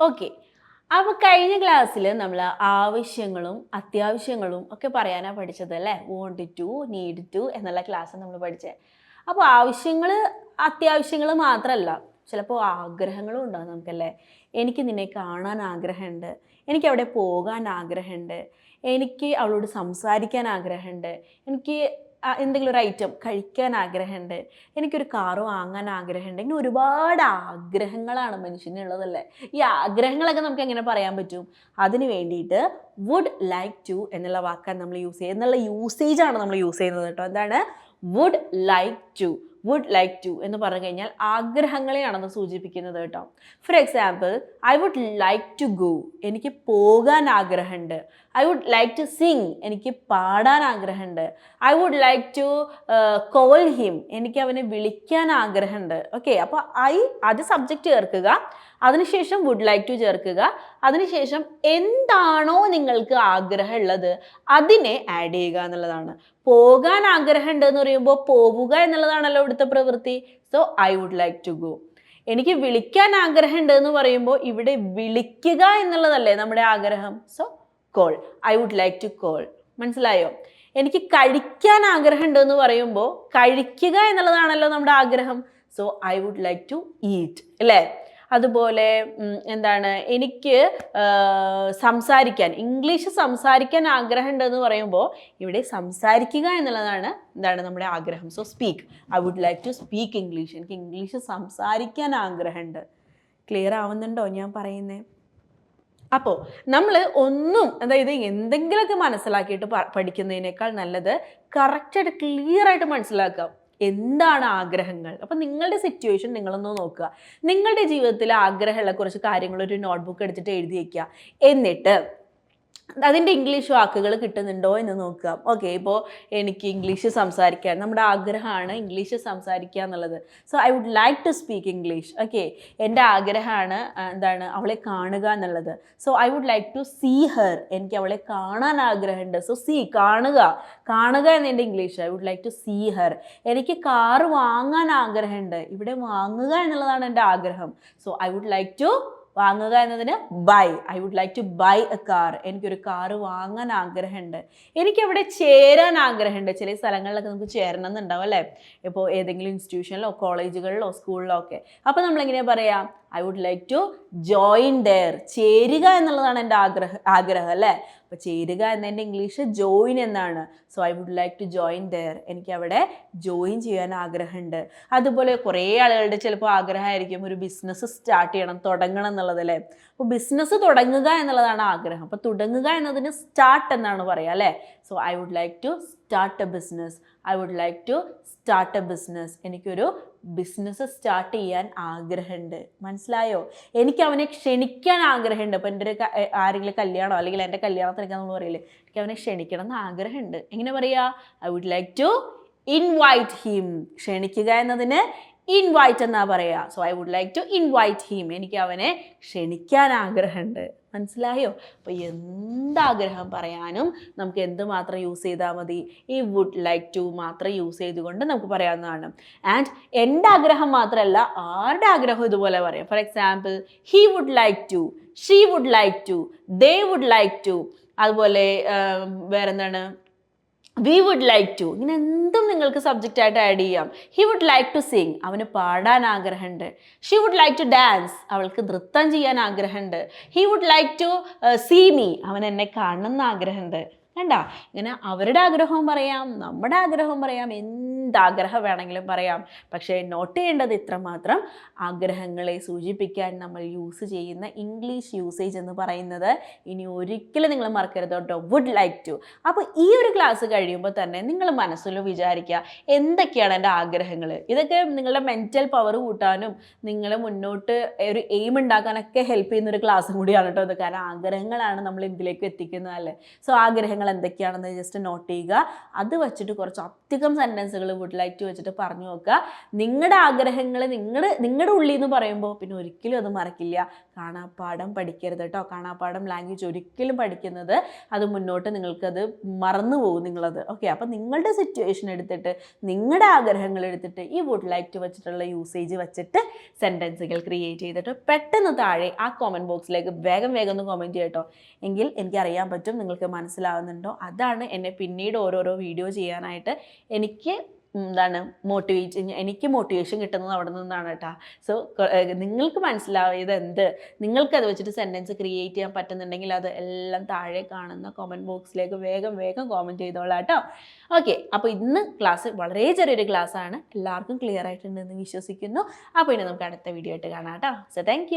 Okay അപ്പോൾ കഴിഞ്ഞ ക്ലാസ്സിൽ നമ്മൾ ആവശ്യങ്ങളും അത്യാവശ്യങ്ങളും ഒക്കെ പറയാനാണ് പഠിച്ചത് അല്ലേ? വോണ്ട് ടു നീഡ് ടു എന്നുള്ള ക്ലാസ് നമ്മൾ പഠിച്ചത് അപ്പോൾ ആവശ്യങ്ങൾ അത്യാവശ്യങ്ങൾ മാത്രമല്ല ചിലപ്പോൾ ആഗ്രഹങ്ങളും ഉണ്ടാകും നമുക്കല്ലേ? എനിക്ക് നിന്നെ കാണാൻ ആഗ്രഹമുണ്ട്. എനിക്ക് അവിടെ പോകാൻ ആഗ്രഹമുണ്ട്. എനിക്ക് അവളോട് സംസാരിക്കാൻ ആഗ്രഹമുണ്ട്. എനിക്ക് എന്തെങ്കിലും ഒരു ഐറ്റം കഴിക്കാൻ ആഗ്രഹമുണ്ട് എനിക്കൊരു കാറ് വാങ്ങാൻ ആഗ്രഹമുണ്ട് ഇങ്ങനെ ഒരുപാട് ആഗ്രഹങ്ങളാണ് മനുഷ്യനുള്ളതല്ലേ? ഈ ആഗ്രഹങ്ങളൊക്കെ നമുക്ക് എങ്ങനെ പറയാൻ പറ്റും? അതിന് വേണ്ടിയിട്ട് വുഡ് ലൈക്ക് ടു എന്നുള്ള വാക്കാണ് നമ്മൾ യൂസ് ചെയ്യുക എന്നുള്ള യൂസേജാണ് നമ്മൾ യൂസ് ചെയ്യുന്നത് കേട്ടോ. എന്താണ്? Would like to would like to എന്ന് പറഞ്ഞു കഴിഞ്ഞാൽ ആഗ്രഹങ്ങളെയാണെന്ന് സൂചിപ്പിക്കുന്നത് കേട്ടോ. For example I would like to go എനിക്ക് പോകാൻ ആഗ്രഹമുണ്ട്. I would like to sing എനിക്ക് പാടാൻ ആഗ്രഹമുണ്ട്. I would like to call him എനിക്ക് അവനെ വിളിക്കാൻ ആഗ്രഹമുണ്ട്. ഓക്കെ അപ്പോൾ ഐ അത് സബ്ജക്റ്റ് ചേർക്കുക. അതിനുശേഷം വുഡ് ലൈക്ക് ടു ചേർക്കുക. അതിനുശേഷം എന്താണോ നിങ്ങൾക്ക് ആഗ്രഹമുള്ളത് അതിനെ ആഡ് ചെയ്യുക എന്നുള്ളതാണ്. പോകാൻ ആഗ്രഹമുണ്ട് എന്ന് പറയുമ്പോൾ പോവുക എന്നുള്ളതാണല്ലോ ഇവിടുത്തെ പ്രവൃത്തി. So I would like to go എനിക്ക് വിളിക്കാൻ ആഗ്രഹമുണ്ട് എന്ന് പറയുമ്പോൾ ഇവിടെ വിളിക്കുക എന്നുള്ളതല്ലേ നമ്മുടെ ആഗ്രഹം? So call I would like to call മനസ്സിലായോ? എനിക്ക് കഴിക്കാൻ ആഗ്രഹമുണ്ട് എന്ന് പറയുമ്പോൾ കഴിക്കുക എന്നുള്ളതാണല്ലോ നമ്മുടെ ആഗ്രഹം. So I would like to eat അല്ലേ? അതുപോലെ എന്താണ് എനിക്ക് സംസാരിക്കാൻ ഇംഗ്ലീഷ് സംസാരിക്കാൻ ആഗ്രഹമുണ്ട് എന്ന് പറയുമ്പോൾ ഇവിടെ സംസാരിക്കുക എന്നുള്ളതാണ് എന്താണ് നമ്മുടെ ആഗ്രഹം. So speak I would like to speak English എനിക്ക് ഇംഗ്ലീഷ് സംസാരിക്കാൻ ആഗ്രഹമുണ്ട്. ക്ലിയർ ആവുന്നുണ്ടോ ഞാൻ പറയുന്നത് അപ്പോൾ നമ്മൾ ഒന്നും അതായത് എന്തെങ്കിലുമൊക്കെ മനസ്സിലാക്കിയിട്ട് പഠിക്കുന്നതിനേക്കാൾ നല്ലത് കറക്റ്റായിട്ട് ക്ലിയർ ആയിട്ട് മനസ്സിലാക്കാം എന്താണ് ആഗ്രഹങ്ങൾ? അപ്പം നിങ്ങളുടെ സിറ്റുവേഷൻ നിങ്ങളൊന്ന് നോക്കുക. നിങ്ങളുടെ ജീവിതത്തിലെ ആഗ്രഹമുള്ള കുറച്ച് കാര്യങ്ങൾ ഒരു നോട്ട്ബുക്ക് എടുത്തിട്ട് എഴുതി വയ്ക്കുക എന്നിട്ട് അതിന്റെ ഇംഗ്ലീഷ് വാക്കുകൾ കിട്ടുന്നുണ്ടോ എന്ന് നോക്കുക. ഓക്കെ ഇപ്പോൾ എനിക്ക് ഇംഗ്ലീഷ് സംസാരിക്കാൻ നമ്മുടെ ആഗ്രഹമാണ് ഇംഗ്ലീഷ് സംസാരിക്കുക എന്നുള്ളത്. So I would like to speak English okay എന്റെ ആഗ്രഹമാണ് എന്താണ് അവളെ കാണുക എന്നുള്ളത്. So I would like to see her എനിക്ക് അവളെ കാണാൻ ആഗ്രഹമുണ്ട്. സോ സീ കാണുക. കാണുക എന്നെന്റെ English. I would like to see her എനിക്ക് കാറ് വാങ്ങാൻ ആഗ്രഹമുണ്ട്. ഇവിടെ വാങ്ങുക എന്നുള്ളതാണ് എന്റെ ആഗ്രഹം. So I would like to വാങ്ങുക എന്നതിന് buy I would like to buy a car എനിക്കൊരു കാർ വാങ്ങാൻ ആഗ്രഹമുണ്ട്. എനിക്ക് അവിടെ ചേരാൻ ആഗ്രഹമുണ്ട്. ചില സ്ഥലങ്ങളിലൊക്കെ നമുക്ക് ചേരണം എന്നുണ്ടാവും അല്ലേ? ഇപ്പോൾ ഏതെങ്കിലും ഇൻസ്റ്റിറ്റ്യൂഷനിലോ കോളേജുകളിലോ സ്കൂളിലോ ഒക്കെ. അപ്പോൾ നമ്മളെങ്ങനെയാണ് പറയാം? I would like to join there ചേരുക എന്നുള്ളതാണ് എന്റെ ആഗ്രഹം ആഗ്രഹം അല്ലേ? അപ്പോൾ ചേരുക എന്നതിന്റെ ഇംഗ്ലീഷ് ജോയിൻ എന്നാണ്. So I would like to join there എനിക്ക് അവിടെ ജോയിൻ ചെയ്യാൻ ആഗ്രഹമുണ്ട്. അതുപോലെ കുറേ ആളുകളുടെ ചിലപ്പോൾ ആഗ്രഹമായിരിക്കും ഒരു ബിസിനസ് സ്റ്റാർട്ട് ചെയ്യണം തുടങ്ങണം എന്നുള്ളത് അല്ലേ? അപ്പോൾ ബിസിനസ് തുടങ്ങുക എന്നുള്ളതാണ് ആഗ്രഹം. അപ്പോൾ തുടങ്ങുക എന്നതിന് സ്റ്റാർട്ട് എന്നാണ് പറയുക അല്ലേ? So I would like to start a business I would like to start a business എനിക്കൊരു ബിസിനസ് സ്റ്റാർട്ട് ചെയ്യാൻ ആഗ്രഹമുണ്ട്. മനസ്സിലായോ? എനിക്ക് അവനെ ക്ഷണിക്കാൻ ആഗ്രഹമുണ്ട്. അപ്പോൾ എന്റെ ഒരു ആരെങ്കിലും കല്യാണോ അല്ലെങ്കിൽ എന്റെ കല്യാണത്തിനൊക്കെ നമ്മൾ പറയില്ലേ എനിക്ക് അവനെ ക്ഷണിക്കണം എന്ന് ആഗ്രഹമുണ്ട്. എങ്ങനെ പറയുക I would like to invite him ക്ഷണിക്കുക എന്നതിന് ഇൻവൈറ്റ് എന്നാ പറയുക so I would like to invite him എനിക്ക് അവനെ ക്ഷണിക്കാൻ ആഗ്രഹമുണ്ട്. മനസ്സിലായോ? അപ്പോൾ എന്താഗ്രഹം പറയാനും നമുക്ക് എന്ത് മാത്രം യൂസ് ചെയ്താൽ മതി? ഈ വുഡ് ലൈക്ക് ടു മാത്രം യൂസ് ചെയ്തുകൊണ്ട് നമുക്ക് പറയാവുന്നതാണ്. ആൻഡ് എന്റെ ആഗ്രഹം മാത്രമല്ല ആരുടെ ആഗ്രഹം ഇതുപോലെ പറയാം? For example he would like to she would like to they would like to അതുപോലെ വേറെന്താണ്? വി വുഡ് ലൈക്ക് ടു ഇങ്ങനെ എന്തും നിങ്ങൾക്ക് സബ്ജക്റ്റ് ആയിട്ട് ആഡ് ചെയ്യാം. He would like to sing അവന് പാടാൻ ആഗ്രഹമുണ്ട്. She would like to dance അവൾക്ക് നൃത്തം ചെയ്യാൻ ആഗ്രഹമുണ്ട്. He would like to see me അവൻ എന്നെ കാണണം എന്ന് ആഗ്രഹമുണ്ട്. കണ്ട? ഇങ്ങനെ അവരുടെ ആഗ്രഹവും പറയാം നമ്മുടെ ആഗ്രഹവും പറയാം എന്താഗ്രഹം വേണമെങ്കിലും പറയാം. പക്ഷേ നോട്ട് ചെയ്യേണ്ടത് ഇത്രമാത്രം ആഗ്രഹങ്ങളെ സൂചിപ്പിക്കാൻ നമ്മൾ യൂസ് ചെയ്യുന്ന ഇംഗ്ലീഷ് യൂസേജ് എന്ന് പറയുന്നത് ഇനി ഒരിക്കലും നിങ്ങൾ മറക്കരുത് കേട്ടോ. വുഡ് ലൈക്ക് ടു അപ്പോൾ ഈ ഒരു ക്ലാസ് കഴിയുമ്പോൾ തന്നെ നിങ്ങൾ മനസ്സിൽ വിചാരിക്കുക എന്തൊക്കെയാണ് എന്റെ ആഗ്രഹങ്ങൾ? ഇതൊക്കെ നിങ്ങളുടെ മെന്റൽ പവർ കൂട്ടാനും നിങ്ങൾ മുന്നോട്ട് ഒരു എയിം ഉണ്ടാക്കാനൊക്കെ ഹെൽപ്പ് ചെയ്യുന്ന ഒരു ക്ലാസ്സും കൂടിയാണ് കേട്ടോ ഇത്. കാരണം ആഗ്രഹങ്ങളാണ് നമ്മൾ ഇതിലേക്ക് എത്തിക്കുന്നതല്ലേ സോ ആഗ്രഹങ്ങൾ എന്തൊക്കെയാണെന്ന് ജസ്റ്റ് നോട്ട് ചെയ്യുക. അത് വെച്ചിട്ട് കുറച്ച് അധികം സെന്റൻസുകൾ വുഡ് ലൈക്ക് ടു വെച്ചിട്ട് പറഞ്ഞു നോക്കുക നിങ്ങളുടെ ആഗ്രഹങ്ങൾ നിങ്ങളുടെ നിങ്ങളുടെ ഉള്ളിൽ നിന്ന് പറയുമ്പോൾ പിന്നെ ഒരിക്കലും അത് മറക്കില്ല. കാണാപ്പാടം പഠിക്കരുത് കേട്ടോ കാണാപ്പാടം ലാംഗ്വേജ് ഒരിക്കലും പഠിക്കുന്നത് അത് മുന്നോട്ട് നിങ്ങൾക്കത് മറന്നു പോകും നിങ്ങളത്. ഓക്കെ അപ്പം നിങ്ങളുടെ സിറ്റുവേഷൻ എടുത്തിട്ട് നിങ്ങളുടെ ആഗ്രഹങ്ങൾ എടുത്തിട്ട് ഈ വുഡ് ലൈക്ക് ടു വെച്ചിട്ടുള്ള യൂസേജ് വെച്ചിട്ട് സെന്റൻസുകൾ ക്രിയേറ്റ് ചെയ്തിട്ട് പെട്ടെന്ന് താഴെ ആ കോമന്റ് ബോക്സിലേക്ക് വേഗം വേഗം ഒന്ന് കോമന്റ് ചെയ്യട്ടോ എങ്കിൽ എനിക്കറിയാൻ പറ്റും നിങ്ങൾക്ക് മനസ്സിലാവുന്നുണ്ടോ? അതാണ് എന്നെ പിന്നീട് ഓരോരോ വീഡിയോ ചെയ്യാനായിട്ട് എനിക്ക് എന്താണ് മോട്ടിവേറ്റ് എനിക്ക് മോട്ടിവേഷൻ കിട്ടുന്നത് അവിടെ നിന്നാണ് കേട്ടോ. സോ നിങ്ങൾക്ക് മനസ്സിലായത് എന്ത്? നിങ്ങൾക്ക് അത് വെച്ചിട്ട് സെന്റൻസ് ക്രിയേറ്റ് ചെയ്യാൻ പറ്റുന്നുണ്ടെങ്കിൽ അത് എല്ലാം താഴെ കാണുന്ന കോമന്റ് ബോക്സിലേക്ക് വേഗം വേഗം കോമന്റ് ചെയ്തോളാം കേട്ടോ. ഓക്കെ അപ്പോൾ ഇന്ന് ക്ലാസ് വളരെ ചെറിയൊരു ക്ലാസ് ആണ്. എല്ലാവർക്കും ക്ലിയർ ആയിട്ടുണ്ടെന്ന് വിശ്വസിക്കുന്നു. അപ്പോൾ ഇനി നമുക്ക് അടുത്ത വീഡിയോ ആയിട്ട് കാണാം കേട്ടോ. So thank